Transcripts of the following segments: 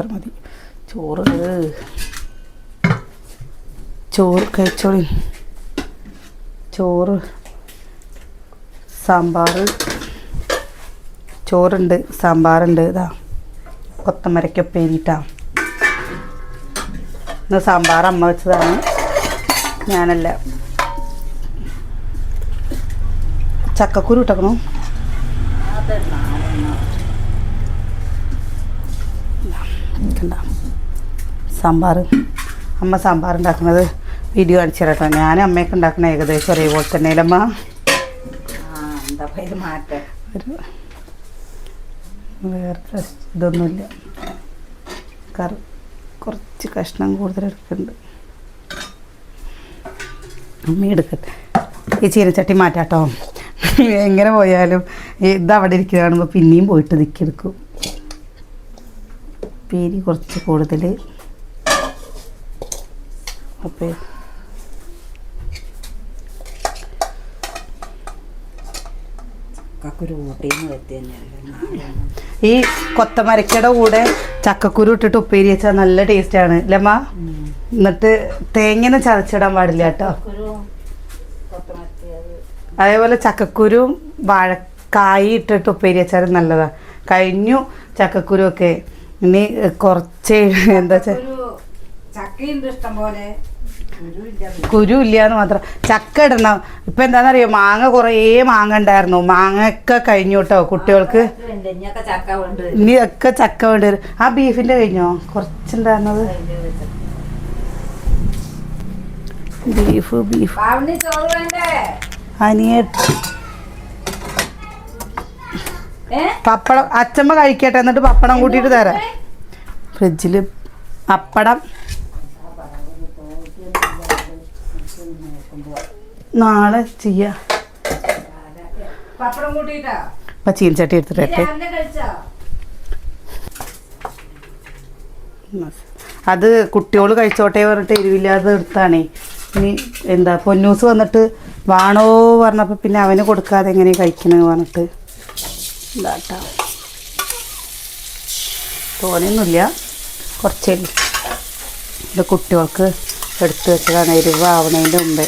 അത്ര മതി. ചോറ് ചോറ് കഴിച്ചോളി. ചോറ് സാമ്പാർ ചോറുണ്ട് സാമ്പാറുണ്ട് ഇതാ. കൊത്തമരയ്ക്ക് ഉപ്പേരിട്ടാ ഇന്ന് സാമ്പാർ അമ്മ വെച്ചതാണ്. ഞാനല്ല. ചക്കക്കുരു ഇട്ടക്കണോ. കണ്ട. സാമ്പാർ. അമ്മ സാമ്പാർ ഉണ്ടാക്കുന്നത് വീഡിയോ കാണിച്ചു കേട്ടോ ഞാൻ അമ്മയൊക്കെ ഉണ്ടാക്കുന്ന ഏകദേശം ഒരേപോലെ തന്നെ അമ്മ? ഒരു വേറെ ഇതൊന്നുമില്ല. കറി കുറച്ച് കഷ്ണം കൂടുതൽ എടുക്കുന്നുണ്ട്. അമ്മ എടുക്കട്ടെ. ഈ ചീനച്ചട്ടി മാറ്റാട്ടോ. എങ്ങനെ പോയാലും ഇതവിടെ അവിടെ ഇരിക്കുന്ന കാണുമ്പോൾ പിന്നെയും പോയിട്ട് ദിക്കെടുക്കും പേരി കുറച്ച് കൂടുതൽ തന്നെയല്ലേ ഈ കൊത്തമരക്കയുടെ കൂടെ ചക്കക്കുരു ഇട്ടിട്ട് ഉപ്പേരി വെച്ചാൽ നല്ല ടേസ്റ്റാണ്. അല്ലമ്മ എന്നിട്ട് തേങ്ങനെ ചതച്ചിടാൻ പാടില്ല കേട്ടോ. അതേപോലെ ചക്കക്കുരും വാഴക്കായി ഇട്ടിട്ട് ഉപ്പേരി വെച്ചാലും നല്ലതാ. കഴിഞ്ഞു ചക്കക്കുരു ഒക്കെ. ഇനി കുറച്ച് എന്താ കുരു ഇല്ല എന്ന് മാത്രം. ചക്ക ഇടണം ഇപ്പൊ എന്താണെന്നറിയോ മാങ്ങ കുറേ മാങ്ങ ഉണ്ടായിരുന്നു. മാങ്ങ ഒക്കെ കഴിഞ്ഞു കേട്ടോ കുട്ടികൾക്ക്. ഇനി ഒക്കെ ചക്ക വേണ്ടി വരും. ആ ബീഫിന്റെ കഴിഞ്ഞോ? കുറച്ചുണ്ടായിരുന്നത്. Beef beef. പാവണി ചോറ് വേണ്ടേ അനിയ ഏ പപ്പടം അച്ചമ്മ കഴിക്കട്ടെ എന്നിട്ട് പപ്പടം കൂട്ടിയിട്ട് തരാം. ഫ്രിഡ്ജിൽ പപ്പടം. നാളെ ചെയ്യാം. അപ്പം ചീനച്ചട്ടി എടുത്തിട്ട് അത് കുട്ടികൾ കഴിച്ചോട്ടെ പറഞ്ഞിട്ട് എരിവില്ലാതെ എടുത്താണേ ഇനി എന്താ പൊന്നൂസ് വന്നിട്ട് വാണോ പറഞ്ഞപ്പോൾ പിന്നെ അവന് കൊടുക്കാതെ എങ്ങനെ കഴിക്കണമെന്ന് പറഞ്ഞിട്ട്. ഇതാട്ടാ. തോനെയൊന്നുമില്ല. കുറച്ചേ ഉള്ളൂ. ഇത് കുട്ടികൾക്ക് എടുത്തു വെച്ചതാണ്. എരിവ് ആവണതിന്റെ മുമ്പേ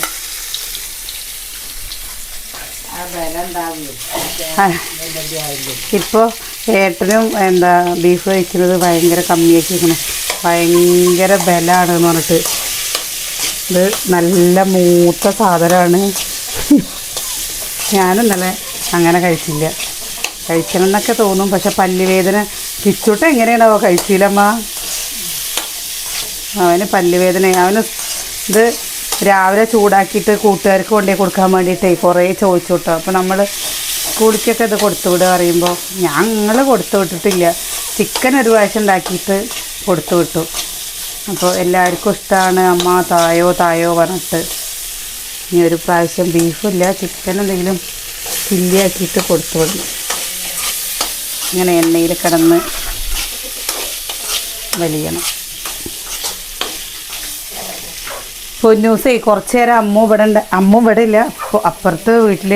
ഇപ്പോൾ ഏട്ടനും എന്താ ബീഫ് കഴിക്കുന്നത് ഭയങ്കര കമ്മിയാക്കിയിരിക്കണം ഭയങ്കര ബലമാണ് എന്ന് പറഞ്ഞിട്ട്. ഇത് നല്ല മൂത്ത സാധനമാണ്. ഞാനിന്നലെ അങ്ങനെ കഴിച്ചില്ല. കഴിക്കണം എന്നൊക്കെ തോന്നും. പക്ഷെ പല്ലുവേദന കിച്ചുട്ട എങ്ങനെയാണോ കഴിച്ചില്ലമ്മ അവന് പല്ലുവേദന അവന് ഇത് രാവിലെ ചൂടാക്കിയിട്ട് കൂട്ടുകാർക്ക് കൊണ്ടുപോയി കൊടുക്കാൻ വേണ്ടിയിട്ടേ കുറേ ചോദിച്ചു കേട്ടോ അപ്പോൾ നമ്മൾ സ്കൂളിലേക്കൊക്കെ ഇത് കൊടുത്തു വിടുക പറയുമ്പോൾ ഞങ്ങൾ കൊടുത്തു വിട്ടിട്ടില്ല. ചിക്കൻ ഒരു പ്രാവശ്യം ഉണ്ടാക്കിയിട്ട് കൊടുത്തു വിട്ടു. അപ്പോൾ എല്ലാവർക്കും ഇഷ്ടമാണ് അമ്മ തായോ തായോ പറഞ്ഞിട്ട്. ഇനി ഒരു പ്രാവശ്യം ബീഫില്ല ചിക്കൻ എന്തെങ്കിലും ചില്ലിയാക്കിയിട്ട് കൊടുത്തു വിടണം. ഇങ്ങനെ എണ്ണയിൽ കിടന്ന് വലിയണം. പൊന്നൂസേ കുറച്ച് നേരം അമ്മ ഇവിടെ ഉണ്ട്. അമ്മ ഇവിടെ ഇല്ല. അപ്പുറത്ത് വീട്ടിൽ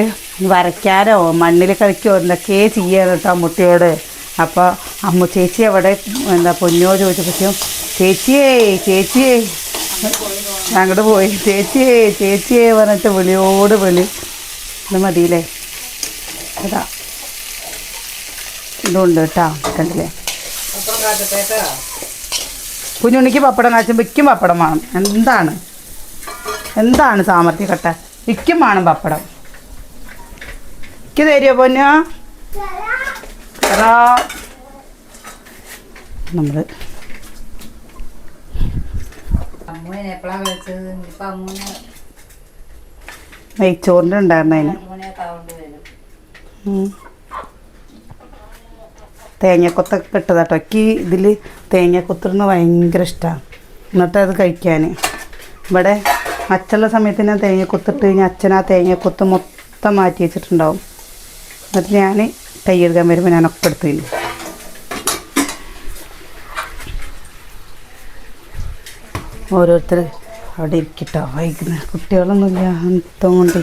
വരയ്ക്കാനോ മണ്ണിൽ കളിക്കോ എന്തൊക്കെ ചെയ്യാൻ കേട്ടോ അമ്മൂട്ടിയോട്. അപ്പോൾ അമ്മ ചേച്ചി അവിടെ എന്താ പൊന്നോ ചോദിച്ചപ്പോഴും ചേച്ചിയേ ചേച്ചിയേ. അങ്ങോട്ട് പോയി. ചേച്ചിയേ ചേച്ചിയേ പറഞ്ഞിട്ട് വിളിയോട് വിളി. ഇത് മതിയില്ലേ? അതാ ഇതുണ്ട് കേട്ടോ കണ്ടില്ലേ? കുഞ്ഞുണ്ണിക്ക് പപ്പടം കാച്ചും വിക്കും പപ്പടം വേണം. എന്താണ്? എന്താണ് സാമർഥ്യക്കട്ട വിക്കും വേണം പപ്പടം. ഇക്ക് തരുമോ പൊന്ന? നമ്മൾ നെയ്ച്ചോറിന്റെ ഉണ്ടായിരുന്നു അതിന് തേങ്ങക്കൊത്തൊക്കെ ഇട്ടതാട്ടോ എനിക്ക് ഇതിൽ തേങ്ങക്കൊത്തിരുന്ന് ഭയങ്കര ഇഷ്ടമാണ് എന്നിട്ട് അത് കഴിക്കാൻ ഇവിടെ അച്ഛനുള്ള സമയത്ത് ഞാൻ തേങ്ങക്കൊത്തിട്ട് കഴിഞ്ഞാൽ അച്ഛൻ ആ തേങ്ങക്കൊത്ത് മൊത്തം മാറ്റി വെച്ചിട്ടുണ്ടാവും. എന്നിട്ട് ഞാൻ കൈ എടുക്കാൻ വരുമ്പോൾ ഞാനൊക്കെ എടുത്തു തിന്നും ഓരോരുത്തർ അവിടെ ഇരിക്കട്ടോ. വൈകുന്നേരം കുട്ടികളൊന്നുമില്ല. അന്തം കൊണ്ട്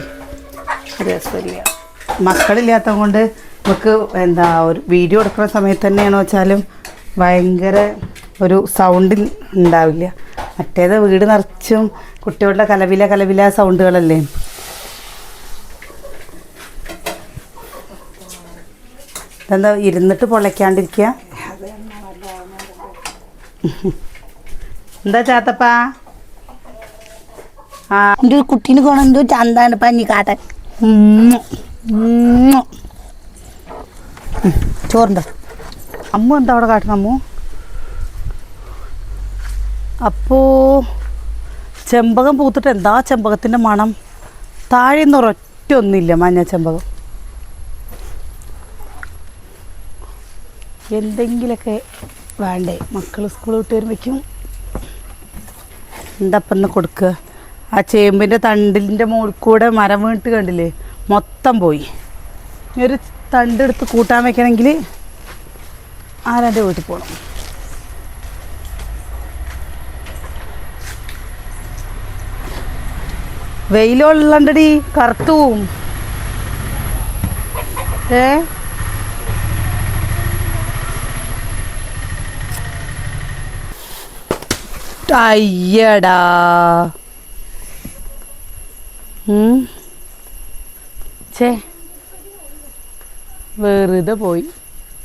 രസമില്ല. മക്കളില്ലാത്തത് കൊണ്ട് നമുക്ക് എന്താ ഒരു വീഡിയോ എടുക്കുന്ന സമയത്ത് തന്നെയാണെന്ന് വെച്ചാലും ഭയങ്കര ഒരു സൗണ്ട് ഉണ്ടാവില്ല. മറ്റേത് വീട് നിറച്ചും കുട്ടികളുടെ കലവില കലവില സൗണ്ടുകളല്ലേ എന്താ ഇരുന്നിട്ട് പൊള്ളയ്ക്കാണ്ടിരിക്കുക എന്താ ചാത്തപ്പാ? ആ. എന്റെ കുട്ടീനെ കൊണ്ടെന്തോ ചന്താണ് പഞ്ഞി കാട്ടാൻ. ചോറുണ്ടോ അമ്മു എന്താ അവിടെ കാട്ടണം അമ്മു? അപ്പോ ചെമ്പകം പൂത്തിട്ട് എന്താ ചെമ്പകത്തിന്റെ മണം? താഴെ നിന്ന് ഒരൊറ്റ ഒന്നില്ല മഞ്ഞ ചെമ്പകം. എന്തെങ്കിലുമൊക്കെ വേണ്ടേ? മക്കൾ സ്കൂൾ വിട്ട് വരുമ്പോഴേക്കും എന്താ ഇപ്പം ഇന്ന് കൊടുക്കുക? ആ ചേമ്പിന്റെ തണ്ടിലിന്റെ മുകളിൽ കൂടെ മരം വീണിട്ട് കണ്ടില്ലേ? മൊത്തം പോയി. ഒരു തണ്ടെടുത്ത് കൂട്ടാൻ വെക്കണമെങ്കിൽ ആരാന്റെ വീട്ടിൽ പോകണം വെയിലുള്ളണ്ടടി കറുത്തുവും ഏ? അയ്യടാ. ഉം. വെറുതെ പോയി.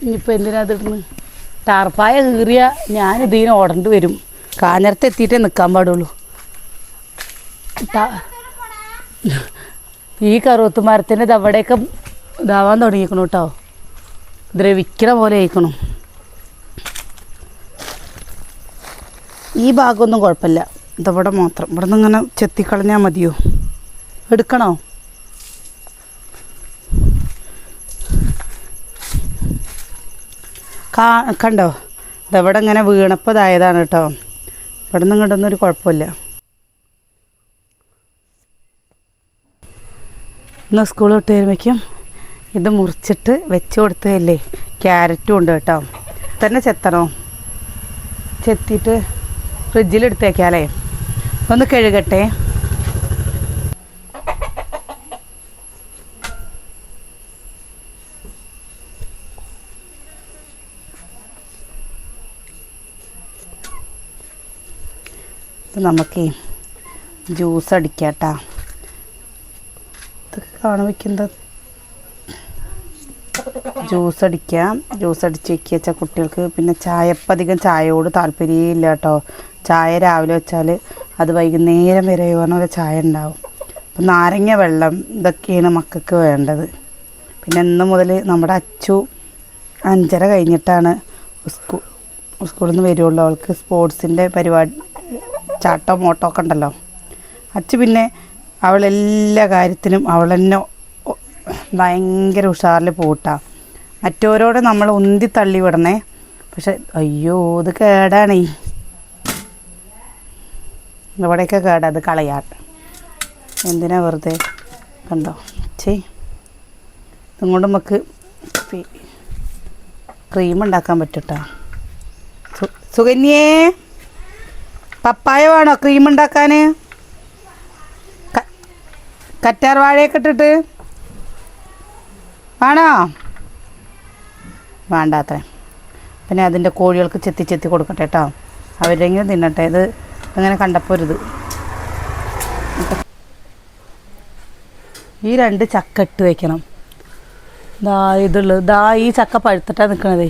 ഇനിയിപ്പോൾ എന്തിനാ അതിടുന്ന്? ടാർപ്പായ കീറിയ ഞാൻ ഇതിന് ഓടേണ്ടി വരും. കാഞ്ഞരത്ത് എത്തിയിട്ടേ നിൽക്കാൻ പാടുള്ളൂ. ഈ കറുവത്ത് മരത്തിന്റെ ദവടെയൊക്കെ ഇതാവാൻ തുടങ്ങിക്കണു കേട്ടോ. ദ്രവിക്കണ പോലെ ആയിക്കണം ഈ ഭാഗമൊന്നും കുഴപ്പമില്ല. ഇതവിടെ മാത്രം. ഇവിടെ നിന്ന് ഇങ്ങനെ ചെത്തിക്കളഞ്ഞാൽ മതിയോ? എടുക്കണോ? കാ കണ്ടോ? ഇതവിടെ ഇങ്ങനെ വീണപ്പോൾ ഇതായതാണ് കേട്ടോ. ഇവിടെ നിന്ന് ഇങ്ങോട്ടൊന്നും ഒരു കുഴപ്പമില്ല. ഇന്ന് സ്കൂൾ വിട്ട് വരുമ്പോഴേക്കും ഇത് മുറിച്ചിട്ട് വെച്ച് കൊടുത്തതല്ലേ? ക്യാരറ്റും ഉണ്ട് കേട്ടോ. തന്നെ ചെത്തണോ? ചെത്തിയിട്ട് ഫ്രിഡ്ജിലെടുത്തേക്കാലേ ഒന്ന് കഴുകട്ടെ. ഇത് നമുക്ക് ജ്യൂസ് അടിക്കാട്ടാ. ഇതൊക്കെ കാണാൻ വയ്ക്കുന്നത്. ജ്യൂസ് അടിക്കാം. ജ്യൂസ് അടിച്ച് വെക്കുക വെച്ചാൽ കുട്ടികൾക്ക് പിന്നെ ചായ ഇപ്പം അധികം ചായയോട് താല്പര്യമില്ല കേട്ടോ ചായ രാവിലെ വെച്ചാൽ അത് വൈകുന്നേരം വരെ പറഞ്ഞ ചായ ഉണ്ടാവും. അപ്പം നാരങ്ങ വെള്ളം ഇതൊക്കെയാണ് മക്കൾക്ക് വേണ്ടത്. പിന്നെ ഇന്ന് മുതൽ നമ്മുടെ അച്ചു അഞ്ചര കഴിഞ്ഞിട്ടാണ് സ്കൂ സ്കൂളിൽ നിന്ന് വരുള്ളൂ. അവൾക്ക് സ്പോർട്സിന്റെ പരിപാടി ചാട്ടോ മോട്ടോ ഒക്കെ ഉണ്ടല്ലോ. അച്ചു പിന്നെ അവളെല്ലാ കാര്യത്തിനും അവൾ തന്നെ ഭയങ്കര ഉഷാറിൽ പോട്ടാ. മറ്റോരോട് നമ്മൾ ഉന്തി തള്ളി വിടണേ. പക്ഷെ അയ്യോ ഇത് കേടാണേ. ഇവിടെയൊക്കെ കേടാ അത് കളയാൻ. എന്തിനാ വെറുതെ? കണ്ടോ? ചേ ഇതുകൊണ്ട് നമുക്ക് ക്രീം ഉണ്ടാക്കാൻ പറ്റട്ടോ. സുഗന്യേ പപ്പായ വേണോ? ക്രീം ഉണ്ടാക്കാൻ കറ്റാർ വാഴയൊക്കെ ഇട്ടിട്ട്? വേണോ? വേണ്ടാത്ര. പിന്നെ അതിന്റെ കോഴികൾക്ക് ചെത്തി ചെത്തി കൊടുക്കട്ടെ കേട്ടോ. അവരെങ്കിലും തിന്നട്ടെ. ഇത് അങ്ങനെ കണ്ടപ്പോൾ ഈ രണ്ട് ചക്ക ഇട്ട് വയ്ക്കണം ദാ ഇതുള്ളു. ദാ ഈ ചക്ക പഴുത്തിട്ടാണ് നിൽക്കണതേ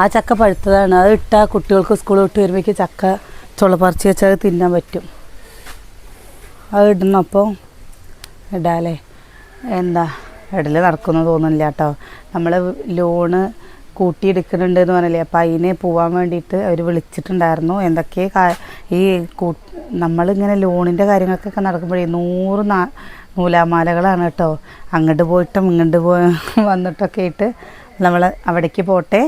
ആ ചക്ക പഴുത്തതാണ്. അത് ഇട്ടാൽ കുട്ടികൾക്ക് സ്കൂൾ വിട്ട് വരുമ്പോഴേക്ക് ചക്ക ചുളപ്പറിച്ച് വെച്ചാൽ തിന്നാൻ പറ്റും. അത് ഇടുന്നപ്പോൾ അപ്പോൾ ഇടാലേ എന്താ? ഇടൽ നടക്കുന്നു തോന്നുന്നില്ല കേട്ടോ. നമ്മൾ ലോണ് കൂട്ടിയെടുക്കുന്നുണ്ട് എന്ന് പറഞ്ഞില്ലേ? അപ്പം അതിന് പോവാൻ വേണ്ടിയിട്ട് അവർ വിളിച്ചിട്ടുണ്ടായിരുന്നു. എന്തൊക്കെ ഈ കൂ നമ്മളിങ്ങനെ ലോണിന്റെ കാര്യങ്ങൾക്കൊക്കെ നടക്കുമ്പോഴേ നൂറ് നാ നൂലാമാലകളാണ് കേട്ടോ. അങ്ങോട്ട് പോയിട്ടും ഇങ്ങോട്ട് പോ വന്നിട്ടൊക്കെ ആയിട്ട് നമ്മൾ അവിടേക്ക് പോട്ടെ.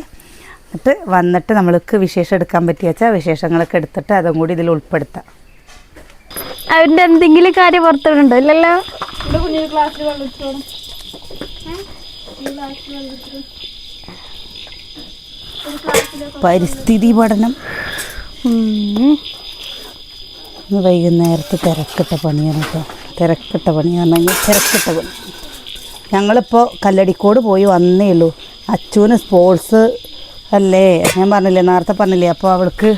എന്നിട്ട് വന്നിട്ട് നമ്മൾക്ക് വിശേഷം എടുക്കാൻ പറ്റിയ വെച്ചാൽ വിശേഷങ്ങളൊക്കെ എടുത്തിട്ട് അതും കൂടി ഇതിൽ ഉൾപ്പെടുത്താം. അവരുടെ എന്തെങ്കിലും കാര്യം പുറത്തോട്ടുണ്ടോ ഇല്ലല്ലോ. പരിസ്ഥിതി പഠനം. വൈകുന്നേരത്ത് തിരക്കിട്ട പണിയാണ് കേട്ടോ തിരക്കിട്ട പണിയാണ് കഴിഞ്ഞാൽ തിരക്കിട്ട പണി. ഞങ്ങളിപ്പോൾ കല്ലടിക്കോട് പോയി വന്നേ ഉള്ളൂ അച്ചുവിന് സ്പോർട്സ് അല്ലേ? ഞാൻ പറഞ്ഞില്ലേ നേരത്തെ പറഞ്ഞില്ലേ അപ്പോൾ അവൾക്ക്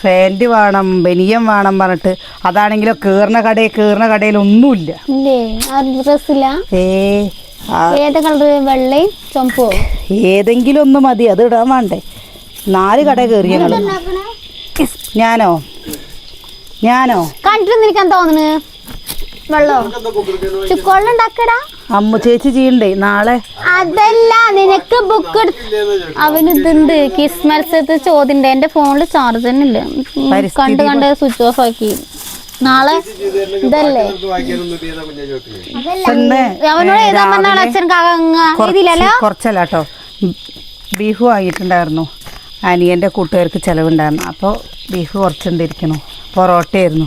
ഫാന്റ് വേണം ബനിയം വേണം പറഞ്ഞിട്ട് അതാണെങ്കിലോ കീറിന കടയിൽ കീറിന കടയിൽ ഒന്നുമില്ല. ഏതെങ്കിലും ഒന്ന് മതി അത് ഇടാൻ വേണ്ടേ. നാല് കട കയറി ഞങ്ങൾ ഞാനോ? ഞാനോ? കണ്ടിട്ട് നിൽക്കാൻ തോന്നുന്നു വെള്ളോ? ഉണ്ടാക്കടാ അമ്മ ചേച്ചി ചെയ്യണ്ടേ? നാളെ. അതല്ല നിനക്ക് ബുക്ക് അവന് ഇതുണ്ട് കിസ് മത്സരത്തിൽ ചോദ്യം എന്റെ ഫോണിൽ ചാർജ് തന്നെ ഇല്ല. കണ്ട് കണ്ട് സ്വിച്ച് ഓഫ് ആക്കി. നാളെ ഇതല്ലേ? അവനോട് എഴുതാൻ പറഞ്ഞാണ് അച്ഛൻ എഴുതിയില്ലല്ലോ കുറച്ചല്ല കേട്ടോ ബീഫ് വാങ്ങിയിട്ടുണ്ടായിരുന്നു. അനിയന്റെ കൂട്ടുകാർക്ക് ചിലവുണ്ടായിരുന്നു. അപ്പോൾ ബീഫ് കുറച്ചുണ്ടിരിക്കണു പൊറോട്ടയായിരുന്നു.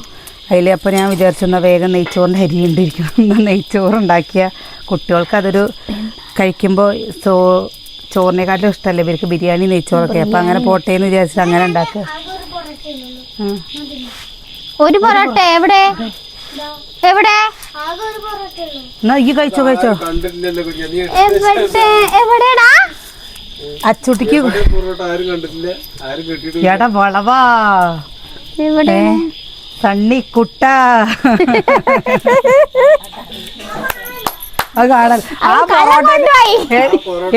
അതിൽ അപ്പോൾ ഞാൻ വിചാരിച്ചു എന്നാൽ വേഗം നെയ്ച്ചോറിന്റെ അരി ഉണ്ടിരിക്കണം എന്നാൽ നെയ്ച്ചോറ് ഉണ്ടാക്കിയ കുട്ടികൾക്ക് അതൊരു കഴിക്കുമ്പോൾ സോ ചോറിനെക്കാട്ടിലും ഇഷ്ടമല്ലേ ഇവർക്ക് ബിരിയാണി നെയ്ച്ചോറൊക്കെ. അപ്പം അങ്ങനെ പോട്ടെ എന്ന് വിചാരിച്ചിട്ട് അങ്ങനെ ഉണ്ടാക്കുക. ഒരു പൊറോട്ട എവിടെ? എവിടെ? എന്നാ ഈ കഴിച്ചോ കഴിച്ചോ. എവിടെടാ? അച്ചുട്ടിക്ക് പൊറോട്ട ആരും കണ്ടിട്ടില്ല. ആരും കിട്ടിയിട്ട് എടാ വളവാ. എവിടെ ഏ? സണ്ണിക്കുട്ട അത് കാണാൻ ആ പൊറോട്ട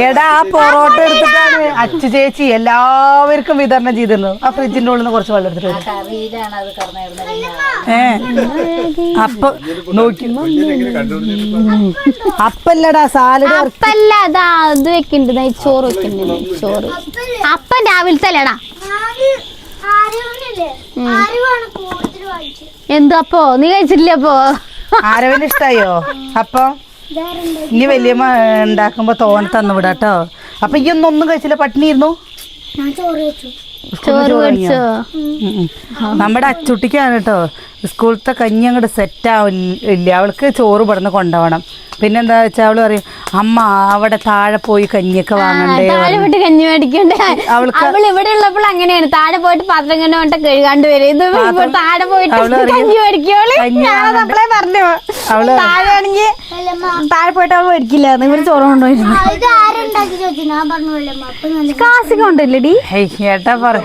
എടാ ആ പൊറോട്ട എടുത്തിട്ടാണ് അച്ചു ചേച്ചി എല്ലാവർക്കും വിതരണം ചെയ്തിരുന്നു. ആ ഫ്രിഡ്ജിന്റെ ഉള്ളിൽ നിന്ന് കുറച്ച് വെള്ളം എടുത്തിട്ട് ഏ അപ്പൊ നോക്കി. അപ്പല്ലടാ സാലഡ് അപ്പല്ല അതാ ഇത് വെക്കുന്നുണ്ട് ചോറ് വെക്കുന്നുണ്ട് ചോറ് അപ്പം രാവിലത്തെ അല്ലേടാ. എന്തു അപ്പോ? നീ കഴിച്ചിട്ടില്ല അപ്പോ? ആരവന് ഇഷ്ടായോ? അപ്പൊ? ഇനി വലിയമ്മ ഉണ്ടാക്കുമ്പോ തോനെ തന്നു വിടാട്ടോ. അപ്പൊ ഈ ഒന്നും ഒന്നും കഴിച്ചില്ല. പട്ടിണി ഇരുന്നു. നമ്മുടെ അച്ചുട്ടിക്കാണ് കേട്ടോ സ്കൂളത്തെ കഞ്ഞി അങ്ങോട്ട് സെറ്റ് ആവില്ല അവൾക്ക് ചോറ് പടന്ന് കൊണ്ടുപോകണം. പിന്നെന്താ വെച്ചാൽ അവൾ പറയും അമ്മ അവിടെ താഴെ പോയി കഞ്ഞിയൊക്കെ വാങ്ങണ്ടേ? താഴെ പോയിട്ട് കഞ്ഞി മേടിക്കണ്ടേ? അവൾക്ക് അവൾ ഇവിടെ ഉള്ളപ്പോൾ അങ്ങനെയാണ്. താഴെ പോയിട്ട് പാത്രം കണ്ടു കൊണ്ട് കഴുകാണ്ട് വരും. ഇത് താഴെ പോയിട്ട് കഞ്ഞി മേടിക്കോളി ഞാനത് പറഞ്ഞു. അവൾ താഴെ ആണെങ്കിൽ താഴെ പോയിട്ട് അവൾ മേടിക്കില്ല. നിങ്ങൾ ചോറ് കൊണ്ടുപോയിരുന്നു ഇത് കൊണ്ടല്ലേ ഏട്ടാ പറ.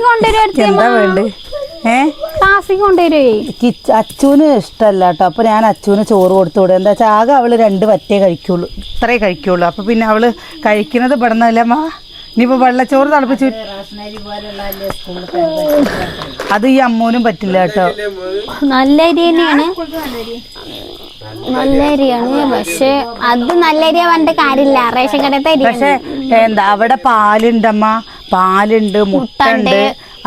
കൊണ്ടുവരും ഏ? കൊണ്ടുവരുവേ. അച്ചുവിന് ഇഷ്ടമല്ല കേട്ടോ. അപ്പോൾ ഞാൻ അച്ചുവിന് ചോറ് കൊടുത്തു വിടും. എന്താ വെച്ചാൽ ആകെ അവൾ രണ്ട് വറ്റേ കഴിക്കുള്ളൂ. ഇത്രേ കഴിക്കുള്ളൂ. അപ്പൊ പിന്നെ അവൾ കഴിക്കുന്നത് ഇവിടുന്നല്ലേ അമ്മ ഇനിയിപ്പോൾ വെള്ളച്ചോറ് തിളപ്പിച്ച് അത് ഈ അമ്മൂനും പറ്റില്ല കേട്ടോ. നല്ല അരി തന്നെയാണ്. നല്ല അരിയാണ്. പക്ഷെ അത് നല്ല അരിയാ പറഞ്ഞിട്ട് കാര്യമില്ല. റേഷൻ കടത്തെ പക്ഷെ എന്താ അവിടെ പാലുണ്ടമ്മ. പാലുണ്ട് മുട്ടുണ്ട്.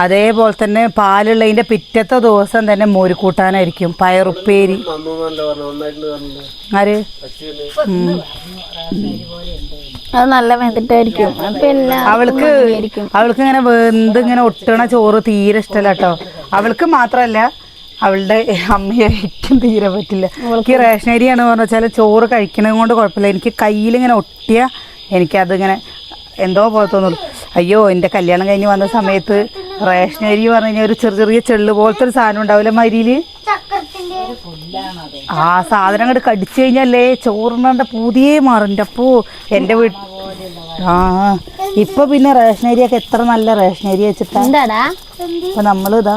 അതേപോലെ തന്നെ പാലുള്ളതിന്റെ പിറ്റത്തെ ദിവസം തന്നെ മോര് കൂട്ടാനായിരിക്കും പയറുപ്പേരി ആര്? അത് നല്ല വെന്തിട്ടായിരിക്കും. അപ്പൊ എല്ലാം അവൾക്ക് അവൾക്ക് ഇങ്ങനെ വെന്ത് ഇങ്ങനെ ഒട്ടണ ചോറ് തീരെ ഇഷ്ടമല്ല കേട്ടോ. അവൾക്ക് മാത്രല്ല അവളുടെ അമ്മയെ അമ്മയ്ക്കും തീരെ പറ്റില്ല. എനിക്ക് റേഷൻ അരിയാണ് പറഞ്ഞു വെച്ചാൽ ചോറ് കഴിക്കണത് കൊണ്ട് കുഴപ്പമില്ല. എനിക്ക് കയ്യിലിങ്ങനെ ഒട്ടിയ എനിക്കതിങ്ങനെ എന്തോ പോലെ തോന്നുള്ളൂ. അയ്യോ എന്റെ കല്യാണം കഴിഞ്ഞ് വന്ന സമയത്ത് റേഷൻ അരി പറഞ്ഞു കഴിഞ്ഞാൽ ഒരു ചെറിയ ചെറിയ ചെള്ളു പോലത്തെ ഒരു സാധനം ഉണ്ടാവില്ല മരിയിൽ ആ സാധനം അങ്ങോട്ട് കടിച്ചു കഴിഞ്ഞല്ലേ ചോറിനെ പുതിയ മാറിന്റെ അപ്പോ എന്റെ വീട്ടിൽ ആ ഇപ്പൊ പിന്നെ റേഷൻ അരിയൊക്കെ എത്ര നല്ല റേഷൻ അരി വെച്ചിട്ടാ. അപ്പൊ നമ്മളിതാ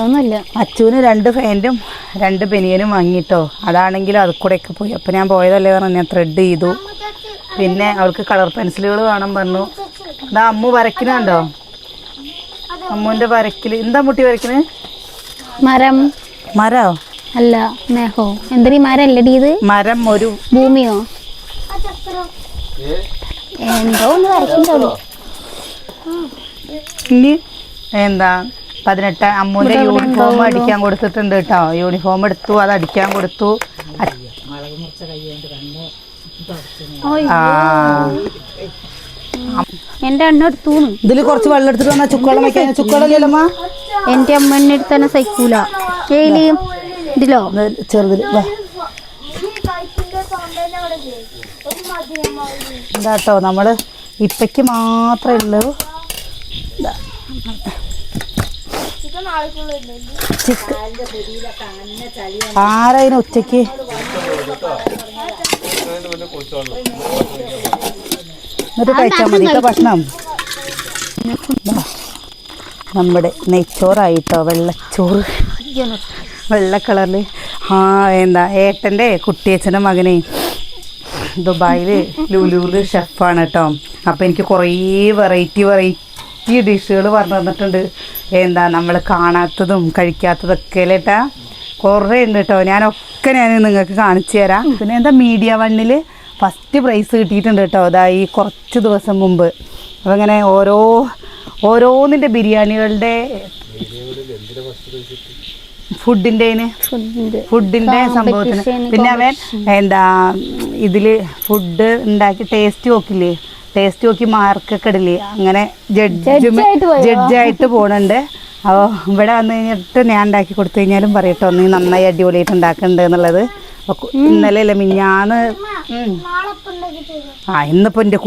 ഒന്നുമില്ല. അച്ചുവിന് രണ്ട് ഫാന്റും രണ്ട് ബനിയനും വാങ്ങിട്ടോ. അതാണെങ്കിലും അത് കൂടെയൊക്കെ പോയി. അപ്പൊ ഞാൻ പോയതല്ലേ പറഞ്ഞു ഞാൻ ത്രെഡ് ചെയ്തു. പിന്നെ അവൾക്ക് കളർ പെൻസിലുകൾ വേണം പറഞ്ഞു. എന്താ അമ്മു വരയ്ക്കുന്നുണ്ടോ? അമ്മുവിന്റെ വരയ്ക്കൽ. എന്താ മുട്ടി വരയ്ക്കണേ? മരം. മരോ? അല്ല സ്നേഹോ? എന്തൊരു മരം അല്ലടി ഇത്? മരം ഒരു ഭൂമിയോ? എന്തോ ഒന്ന് വരയ്ക്കണ്ടോ? ഇനി എന്താ പതിനെട്ട് അമ്മൂന്റെ യൂണിഫോം അടിക്കാൻ കൊടുത്തിട്ടുണ്ട് കേട്ടോ. യൂണിഫോം എടുത്തു അത് അടിക്കാൻ കൊടുത്തു. എന്റെ അണ്ണ എടുത്തു ഇതിൽ കുറച്ച് വെള്ളം എടുത്തിട്ട് വന്നാ ചുക്കോളം വെക്കാൻ ചുക്കോളം എന്റെ അമ്മ? അടുത്ത് തന്നെ സഹിക്കൂല. ഇതിലോ? ചെറുതിൽ ഇതാട്ടോ നമ്മൾ ഇപ്പയ്ക്ക് മാത്രമേ ഉള്ളൂ. ആരായിന് ഉച്ചയ്ക്ക് എന്നിട്ട് കഴിച്ചാൽ മതി. ഭക്ഷണം. നമ്മുടെ നെയ്ച്ചോറായിട്ടോ വെള്ളച്ചോറ്. വെള്ള കളറിൽ ആ എന്താ ഏട്ടന്റെ കുട്ടിയച്ഛന്റെ മകനെ ദുബായിൽ ലുലൂർ ഷെഫാണ് കേട്ടോ. അപ്പം എനിക്ക് കുറേ വെറൈറ്റി വെറൈറ്റി ഡിഷുകൾ പറഞ്ഞു തന്നിട്ടുണ്ട്. എന്താ നമ്മൾ കാണാത്തതും കഴിക്കാത്തതൊക്കെ അല്ലേ ഏട്ടാ? കുറേ ഉണ്ട് കേട്ടോ. ഞാനൊക്കെ ഞാൻ നിങ്ങൾക്ക് കാണിച്ചു തരാം. പിന്നെ എന്താ മീഡിയ വണ്ണിൽ ഫസ്റ്റ് പ്രൈസ് കിട്ടിയിട്ടുണ്ട് കേട്ടോ. അതാ ഈ കുറച്ച് ദിവസം മുമ്പ്. അപ്പം ഇങ്ങനെ ഓരോ ഓരോന്നിന്റെ ബിരിയാണികളുടെ ഫുഡിന്റെ ഫുഡ് ഫുഡിന്റെ സംഭവത്തിന്. പിന്നെ അവൻ എന്താ ഇതിൽ ഫുഡ് ഉണ്ടാക്കി ടേസ്റ്റ് നോക്കില്ലേ? ടേസ്റ്റ് നോക്കി മാർക്കൊക്കെ ഇടില്ലേ അങ്ങനെ ജഡ്ജ്? ജഡ്ജായിട്ട് പോണുണ്ട്. അപ്പോൾ ഇവിടെ വന്നു കഴിഞ്ഞിട്ട് ഞാൻ ഉണ്ടാക്കി കൊടുത്തു കഴിഞ്ഞാലും പറയട്ടോ നീ നന്നായി അടിപൊളിയായിട്ട് ഉണ്ടാക്കുന്നുണ്ട് എന്നുള്ളത്. ഇന്നലെ അല്ല മിഞ്ഞാന്ന് ആ ഇന്നിപ്പോൾ എന്റെ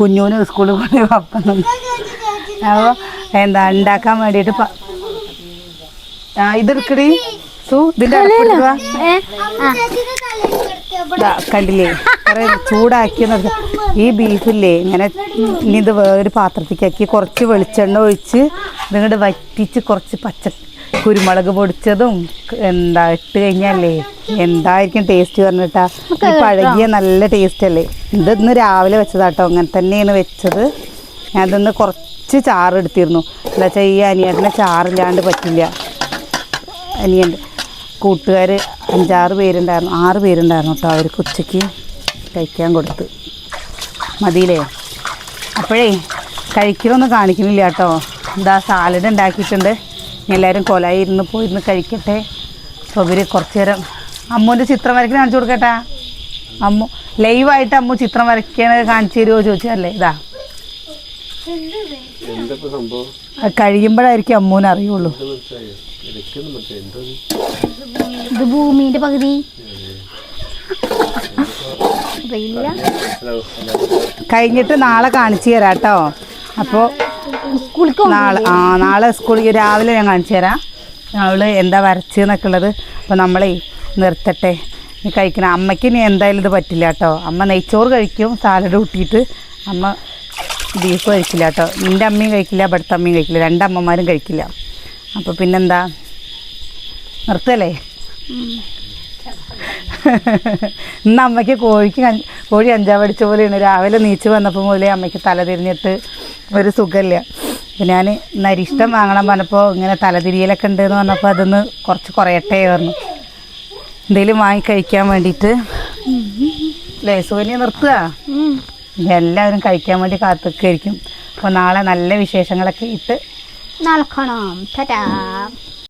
കുഞ്ഞൂന് സ്കൂളിൽ പോയി അപ്പം അപ്പോൾ എന്താ ഉണ്ടാക്കാൻ വേണ്ടിയിട്ട് ആ ഇതെടുക്കടി. സു ഇതിന്റെ കണ്ടില്ലേ? കുറെ ചൂടാക്കി നിർത്തി ഈ ബീഫില്ലേ ഇങ്ങനെ ഇനി ഇത് വേറൊരു പാത്രത്തിലേക്കാക്കി കുറച്ച് വെളിച്ചെണ്ണ ഒഴിച്ച് നിങ്ങളുടെ വറ്റിച്ച് കുറച്ച് പച്ച കുരുമുളക് പൊടിച്ചതും എന്താ ഇട്ട് കഴിഞ്ഞാലേ എന്തായിരിക്കും ടേസ്റ്റ് പറഞ്ഞിട്ടാ? ഈ പഴകിയ നല്ല ടേസ്റ്റ് അല്ലേ? ഇത് ഇന്ന് രാവിലെ വെച്ചതാട്ടോ. അങ്ങനെ തന്നെയാണ് വെച്ചത്. ഞാൻ ഇതൊന്ന് കുറച്ച് ചാറ് എടുത്തിരുന്നു. എന്താ വെച്ചാൽ ഈ അനിയേട്ടനെ ചാറില്ലാണ്ട് പറ്റില്ല. അനിയന്റെ കൂട്ടുകാർ അഞ്ചാറ് പേരുണ്ടായിരുന്നു ആറ് പേരുണ്ടായിരുന്നു കേട്ടോ അവർക്ക് ഉച്ചയ്ക്ക് കഴിക്കാൻ കൊടുത്ത്. മതിയില്ലേ? അപ്പോഴേ കഴിക്കണമെന്ന് കാണിക്കുന്നില്ല കേട്ടോ എന്താ സാലഡ് ഉണ്ടാക്കിയിട്ടുണ്ട്. എല്ലാവരും കൊലായി ഇരുന്ന് പോയിരുന്ന് കഴിക്കട്ടെ. അപ്പോൾ ഇവർ കുറച്ച് നേരം അമ്മുവിന്റെ ചിത്രം വരയ്ക്കുന്ന കാണിച്ചു കൊടുക്കട്ടെ. അമ്മു ലൈവായിട്ട് അമ്മു ചിത്രം വരയ്ക്കണത് കാണിച്ചു തരുമോ ചോദിച്ചല്ലേ ഇതാ. കഴിയുമ്പോഴായിരിക്കും അമ്മൂന് അറിയുള്ളൂ. ഇത് ഭൂമിന്റെ പകുതി. കഴിഞ്ഞിട്ട് നാളെ കാണിച്ചു തരാം കേട്ടോ. അപ്പോൾ സ്കൂളിൽ നാളെ ആ നാളെ സ്കൂളിൽ രാവിലെ ഞാൻ കാണിച്ചു തരാം. അവൾ എന്താ വരച്ചെന്നൊക്കെ ഉള്ളത്. അപ്പോൾ നമ്മളെ നിർത്തട്ടെ. നീ കഴിക്കണം. അമ്മയ്ക്ക് ഇനി എന്തായാലും ഇത് പറ്റില്ല കേട്ടോ. അമ്മ നെയ്ച്ചോറ് കഴിക്കും സാലഡ് കൂട്ടിയിട്ട് അമ്മ ബീഫ് കഴിക്കില്ല കേട്ടോ. നിന്റെ അമ്മയും കഴിക്കില്ല ഇവിടുത്തെ അമ്മയും കഴിക്കില്ല. രണ്ടമ്മമാരും കഴിക്കില്ല. അപ്പോൾ പിന്നെന്താ? നിർത്തല്ലേ? ഇന്ന് അമ്മയ്ക്ക് കോഴിക്ക് കോഴി അഞ്ചാവടിച്ച പോലെയാണ്. രാവിലെ നീച്ച് വന്നപ്പോൾ മുതലേ അമ്മയ്ക്ക് തലതിരിഞ്ഞിട്ട് ഒരു സുഖമില്ല. അപ്പം ഞാൻ നരിഷ്ടം വാങ്ങണം പറഞ്ഞപ്പോൾ ഇങ്ങനെ തലതിരിയലൊക്കെ ഉണ്ട് എന്ന് പറഞ്ഞപ്പോൾ അതൊന്ന് കുറച്ച് കുറയട്ടെ പറഞ്ഞു. എന്തെങ്കിലും വാങ്ങി കഴിക്കാൻ വേണ്ടിയിട്ട്. അല്ലേ സോനിയ നിർത്തുക. എല്ലാവരും കഴിക്കാൻ വേണ്ടി കാത്തുക്കായിരിക്കും അപ്പോൾ നാളെ നല്ല വിശേഷങ്ങളൊക്കെ ഇട്ട് നാളെ കാണാം ടാറ്റാ